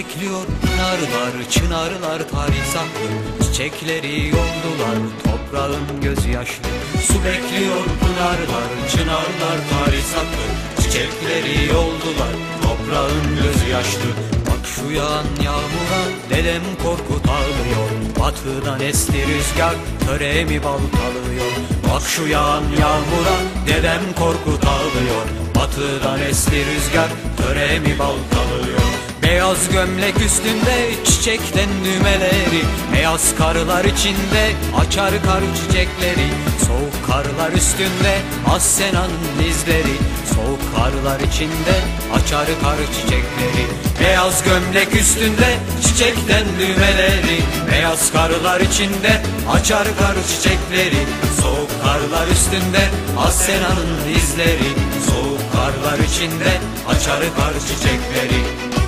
bekliyor. Pınarlar, çınarlar tarih saklı. Çiçekleri yoldular, toprağın gözyaşlı. Su bekliyor pınarlar, çınarlar tarih saklı. Çiçekleri yoldular, toprağın gözyaşlı. Bak şu yağan yağmura dedem korkut ağlıyor. Batıdan esti rüzgar töremi baltalıyor Bak şu yağan yağmura dedem korkut ağlıyor. Batıdan esti rüzgar töremi baltalıyor Beyaz gömlek üstünde çiçekten düğmeleri Beyaz karlar içinde açar kar çiçekleri Soğuk karlar üstünde Assena'nın izleri Soğuk karlar içinde açar kar çiçekleri. Beyaz gömlek üstünde çiçekten düğmeleri Beyaz karlar içinde açar kar çiçekleri Soğuk karlar üstünde Assena'nın izleri Soğuk karlar içinde açar kar çiçekleri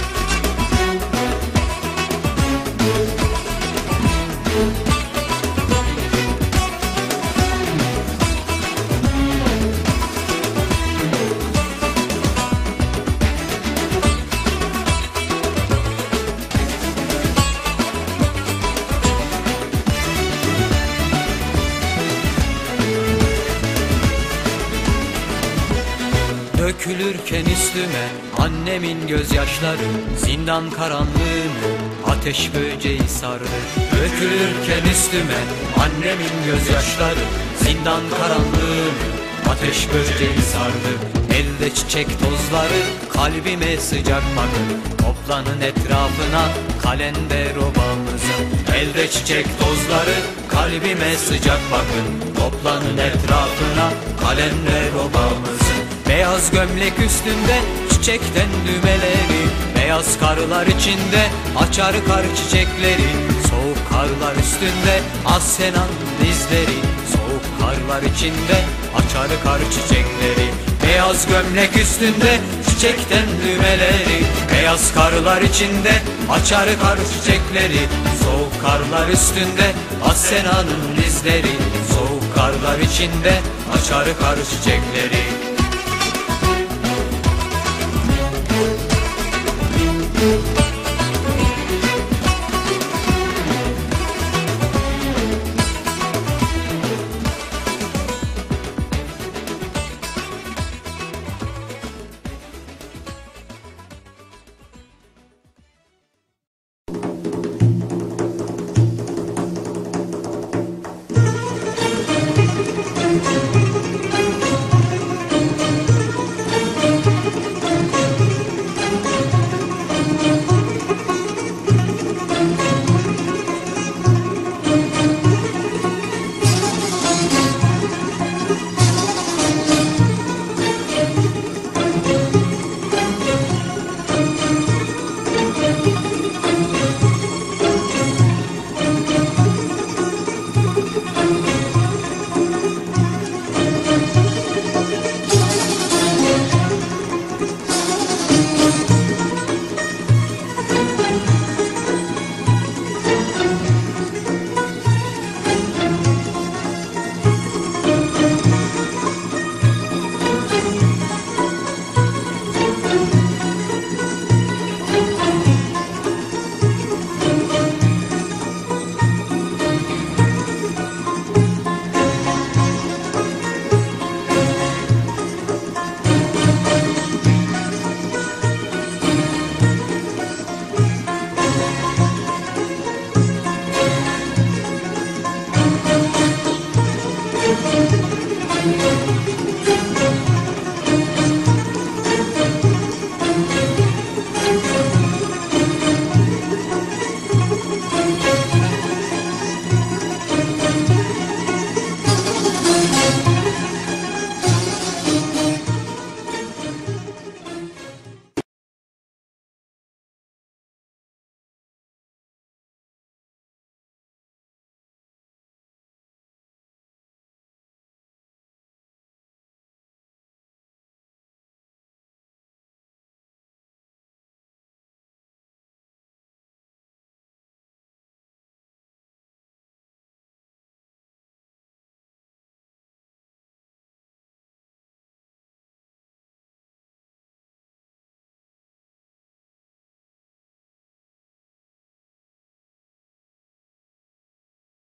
Dökülürken üstüme annemin gözyaşları Zindan karanlığını ateş böceği sardı. Dökülürken üstüme annemin gözyaşları Zindan karanlığını ateş böceği sardı. Elde çiçek tozları kalbime sıcak bakır Toplanın etrafına kalender obamızın Elde çiçek tozları kalbime sıcak bakın Toplanın etrafına kalender obamızın Beyaz gömlek üstünde çiçekten düğmeleri. Beyaz karlar içinde açar kar çiçekleri. Soğuk karlar üstünde Assena'nın izleri Soğuk karlar içinde açar kar çiçekleri. Beyaz gömlek üstünde çiçekten düğmeleri. Beyaz karlar içinde açar kar çiçekleri. Soğuk karlar üstünde Assena'nın izleri Soğuk karlar içinde açar kar çiçekleri